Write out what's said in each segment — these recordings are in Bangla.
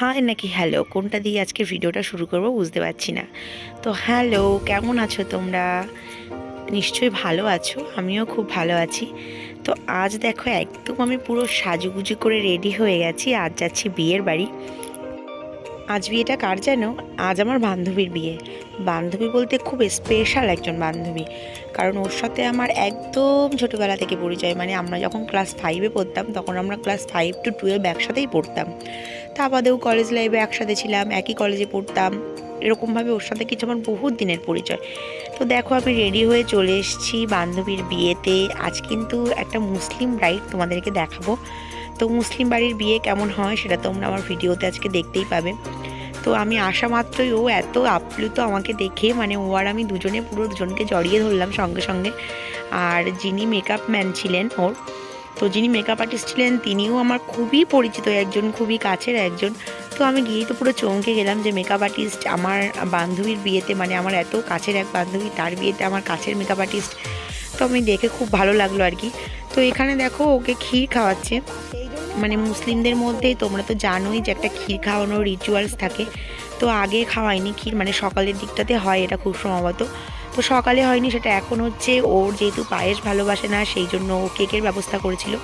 হাই নাকি হ্যালো? কোনটা দিয়ে আজকে ভিডিওটা শুরু করব বুঝতে পারছি না। তো হ্যালো, কেমন আছো তোমরা? নিশ্চয়ই ভালো আছো, আমিও খুব ভালো আছি। তো আজ দেখো, একদম আমি পুরো সাজুগুজু করে রেডি হয়ে গেছি, আজ যাচ্ছি বিয়ের বাড়ি। আজ বিয়েটা কার যেন? আজ আমার বান্ধবীর বিয়ে। বান্ধবী বলতে খুব স্পেশাল একজন বান্ধবী। কারণ ওর সাথে আমার একদম ছোটোবেলা থেকে পরিচয়। মানে আমরা যখন ক্লাস ফাইভে পড়তাম, তখন আমরা ক্লাস ফাইভ টু টুয়েলভ একসাথেই পড়তাম। তা বাদেও কলেজ লাইফে একসাথে ছিলাম, একই কলেজে পড়তাম। এরকমভাবে ওর সাথে কিছু আমার বহুত দিনের পরিচয়। তো দেখো, আমি রেডি হয়ে চলে এসেছি বান্ধবীর বিয়েতে। আজ কিন্তু একটা মুসলিম ব্রাইড তোমাদেরকে দেখাবো। তো মুসলিম বাড়ির বিয়ে কেমন হয় সেটা তোমরা আমার ভিডিওতে আজকে দেখতেই পাবে। তো আমি আসা মাত্রই ও এত আপ্লুত আমাকে দেখে মানে ও আর আমি দুজনে পুরো দুজনকে জড়িয়ে ধরলাম সঙ্গে সঙ্গে। আর যিনি মেকআপ ম্যান ছিলেন ওর তো যিনি মেকআপ আর্টিস্ট ছিলেন, তিনিও আমার খুবই পরিচিত, একজন খুবই কাছের একজন। তো আমি গিয়েই তো পুরো চমকে গেলাম যে মেকআপ আর্টিস্ট আমার বান্ধবীর বিয়েতে মানে আমার এত কাছের এক বান্ধবী, তার বিয়েতে আমার কাছের মেকআপ আর্টিস্ট তো আমি দেখে খুব ভালো লাগল আর কি। তো এখানে দেখো ওকে ক্ষীর খাওয়াচ্ছে। মানে মুসলিমদের মধ্যে তোমরা তো জানোই যে একটা ক্ষীর খাওয়ানোর রিচুয়ালস থাকে। তো আগে খাওয়াইনি ক্ষীর মানে সকালের দিকটাতে হয়, এটা খুব সম্ভবত। তো সকালে হয়নি, সেটা এখন হচ্ছে ওর যেহেতু পায়েস ভালোবাসে না, সেই জন্য ও কেকের ব্যবস্থা করেছিল।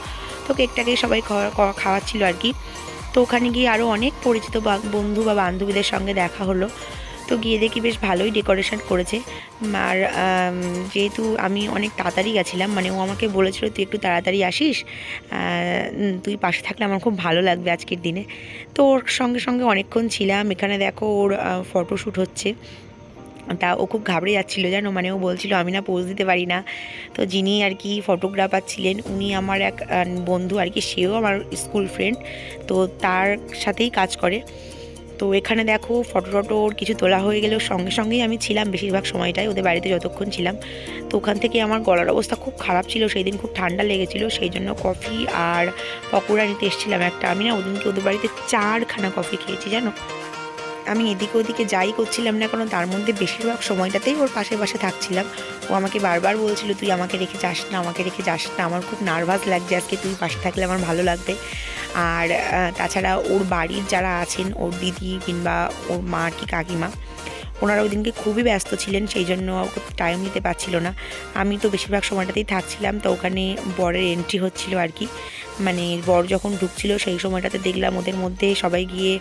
তো কেকটাকে সবাই খাওয়া- খাওয়া- খাওয়াচ্ছিল আর কি। তো ওখানে গিয়ে আরও অনেক পরিচিত বন্ধু বা বান্ধবীদের সঙ্গে দেখা হলো। তো গিয়ে দেখি বেশ ভালোই ডেকোরেশন করেছে। আর যেহেতু আমি অনেক তাড়াতাড়ি গেছিলাম মানে ও আমাকে বলেছিল, তুই একটু তাড়াতাড়ি আসিস? তুই পাশে থাকলে আমার খুব ভালো লাগবে আজকের দিনে। তো ওর সঙ্গে সঙ্গে অনেকক্ষণ ছিলাম। এখানে দেখো ওর ফটোশ্যুট হচ্ছে। তা ও খুব ঘাবড়ে যাচ্ছিল জানো? মানে ও বলছিল, আমি না পোজ দিতে পারি না। তো যিনি আর কি ফটোগ্রাফার ছিলেন, উনি আমার এক বন্ধু আর কি, সেও আমার স্কুল ফ্রেন্ড তো তার সাথেই কাজ করে। তো এখানে দেখো ফটো টটো ওর কিছু তোলা হয়ে গেলেও সঙ্গে সঙ্গেই আমি ছিলাম বেশিরভাগ সময়টাই, ওদের বাড়িতে যতক্ষণ ছিলাম। তো ওখান থেকে আমার গলার অবস্থা খুব খারাপ ছিল সেই দিন খুব ঠান্ডা লেগেছিল, সেই জন্য কফি আর পকোড়া নিতে এসেছিলাম একটা। আমি না ওদিনকে ওদের বাড়িতে চারখানা কফি খেয়েছি, জানো? আমি এদিকে ওদিকে যাই করছিলাম না কেন তার মধ্যে বেশিরভাগ সময়টাতেই ওর পাশে পাশে থাকছিলাম। ও আমাকে বারবার বলছিল, তুই আমাকে রেখে যাস না, আমাকে রেখে যাস না। আমার খুব নার্ভাস লাগছে আজকে, তুই পাশে থাকলে আমার ভালো লাগবে। আর তাছাড়া ওর বাড়ির যারা আছেন, ওর দিদি কিংবা ওর মা কি কাকিমা, ওনারা ওই দিনকে খুবই ব্যস্ত ছিলেন, সেই জন্য টাইম নিতে পারছিল না। আমি তো বেশিরভাগ সময়টাতেই থাকছিলাম, তো ওখানে বরের এন্ট্রি হচ্ছিল আর কি। মানে বর যখন ঢুকছিল সেই সময়টাতে দেখলাম ওদের মধ্যে সবাই গিয়ে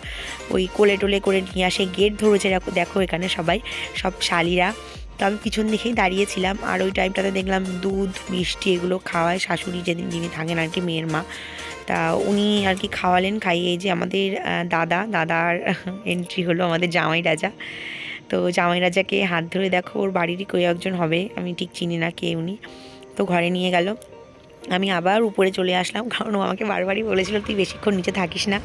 ওই কোলে টোলে করে নিয়ে আসে, গেট ধরেছে, দেখো এখানে সবাই, সব শালিরা। তো আমি পিছন দিকেই দাঁড়িয়েছিলাম আর ওই টাইমটাতে দেখলাম দুধ, মিষ্টি এগুলো খাওয়ায় শাশুড়ি যেদিন, যিনি থাকেন আর কি মেয়ের মা। তা উনি আর কি খাওয়ালেন, খাইয়ে যে আমাদের দাদা, দাদার এন্ট্রি হলো আমাদের জামাই রাজা। তো জামাই রাজাকে হাত ধরে দেখো, ওর বাড়িরই কেউ একজন হবে, আমি ঠিক চিনি না কে উনি। তো ঘরে নিয়ে গেল। আমি আবার উপরে চলে আসলাম, কারণ ও আমাকে বারবারই বলেছিল, তুই বেশিক্ষণ নিচে থাকিস না।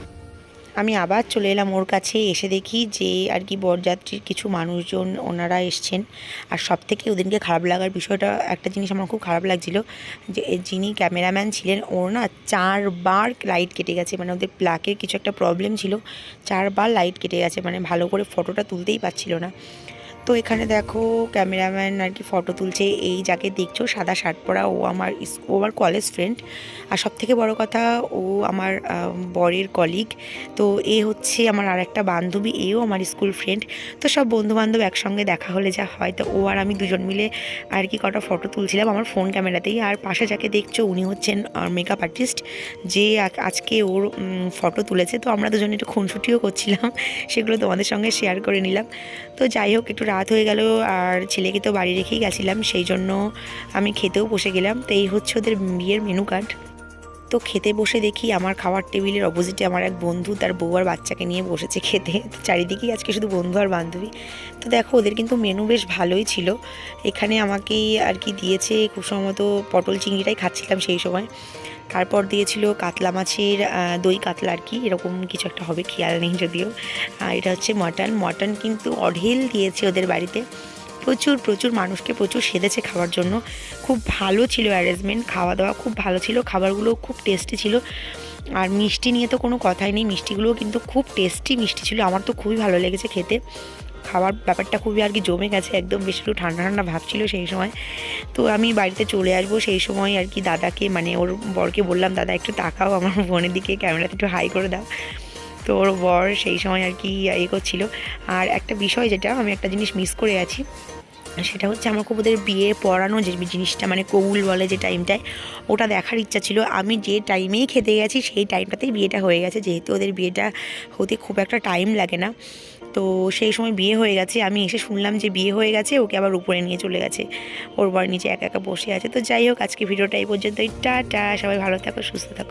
আমি আবার চলে এলাম ওর কাছে, এসে দেখি যে আর কি বরযাত্রীর কিছু মানুষজন ওনারা এসছেন। আর সব থেকে ওদিনকে খারাপ লাগার বিষয়টা, একটা জিনিস আমার খুব খারাপ লাগছিল, যে যিনি ক্যামেরাম্যান ছিলেন, ওর না চারবার লাইট কেটে গেছে মানে ওদের প্লাকের কিছু একটা প্রবলেম ছিল, চারবার লাইট কেটে গেছে মানে ভালো করে ফটোটা তুলতেই পারছিল না। তো এখানে দেখো ক্যামেরাম্যান আর কি ফটো তুলছে, এই যাকে দেখছ সাদা শার্ট পরা, ও আমার ও আমার কলেজ ফ্রেন্ড আর সব থেকে বড় কথা, ও আমার বরের কলিগ তো এ হচ্ছে আমার আর একটা বান্ধবী, এও আমার স্কুল ফ্রেন্ড তো সব বন্ধু বান্ধব একসঙ্গে দেখা হলে যা হয়। তো ও আর আমি দুজন মিলে আর কি কটা ফটো তুলছিলাম আমার ফোন ক্যামেরাতেই আর পাশে যাকে দেখছ, উনি হচ্ছেন মেকআপ আর্টিস্ট যে আজকে ওর ফটো তুলেছে। তো আমরা দুজন একটু খুনসুটিও করছিলাম। সেগুলো তোমাদের সঙ্গে শেয়ার করে নিলাম। তো যাই হোক, একটু রাত হয়ে গেল আর ছেলেকে তো বাড়ি রেখেই গেছিলাম, সেই জন্য আমি খেতেও বসে গেলাম। তো এই হচ্ছে ওদের বিয়ের মেনু কার্ড তো খেতে বসে দেখি আমার খাওয়ার টেবিলের অপোজিটে আমার এক বন্ধু তার বউ আর বাচ্চাকে নিয়ে বসেছে খেতে। তো চারিদিকেই আজকে শুধু বন্ধু আর বান্ধবী। তো দেখো, ওদের কিন্তু মেনু বেশ ভালোই ছিল। এখানে আমাকে আর কি দিয়েছে, খুব সম্ভবত পটল চিংড়িটাই খাচ্ছিলাম সেই সময়। তারপর দিয়েছিল কাতলা মাছের দই কাতলা আর কি। এরকম কিছু একটা হবে, খেয়াল নেই যদিও। আর এটা হচ্ছে মটন মটন কিন্তু অঢেল দিয়েছে ওদের বাড়িতে। প্রচুর প্রচুর মানুষকে প্রচুর সেদেছে খাওয়ার জন্য। খুব ভালো ছিল অ্যারেঞ্জমেন্ট খাওয়া দাওয়া খুব ভালো ছিল খাবারগুলো খুব টেস্টি ছিল। আর মিষ্টি নিয়ে তো কোনো কথাই নেই, মিষ্টিগুলোও কিন্তু খুব টেস্টি মিষ্টি ছিল, আমার তো খুবই ভালো লেগেছে খেতে। খাওয়ার ব্যাপারটা খুবই আর কি জমে গেছে, একদম বেশ একটু ঠান্ডা ঠান্ডা ভাব ছিল সেই সময়। তো আমি বাড়িতে চলে আসব সেই সময় আর কি দাদাকে মানে ওর বরকে বললাম, দাদা একটু তাকাও আমার বোনের দিকে, ক্যামেরাতে একটু হাই করে দাও। তো ওর বর সেই সময় আর কি ইয়ে করছিল। আর একটা বিষয় যেটা, আমি একটা জিনিস মিস করে আছি, সেটা হচ্ছে আমার খুব ওদের বিয়ে পড়ানো যে জিনিসটা মানে কবুল বলে যে টাইমটায় ওটা দেখার ইচ্ছা ছিল। আমি যে টাইমেই খেতে গেছি, সেই টাইমটাতেই বিয়েটা হয়ে গেছে। যেহেতু ওদের বিয়েটা হতে খুব একটা টাইম লাগে না, তো সেই সময় বিয়ে হয়ে গেছে। আমি এসে শুনলাম যে বিয়ে হয়ে গেছে, ওকে আবার উপরে নিয়ে চলে গেছে। ওর বর নিচে একা একা বসে আছে। তো যাই হোক, আজকে ভিডিওটা এই পর্যন্তই। টাটা, সবাই ভালো থাকো, সুস্থ থাকো।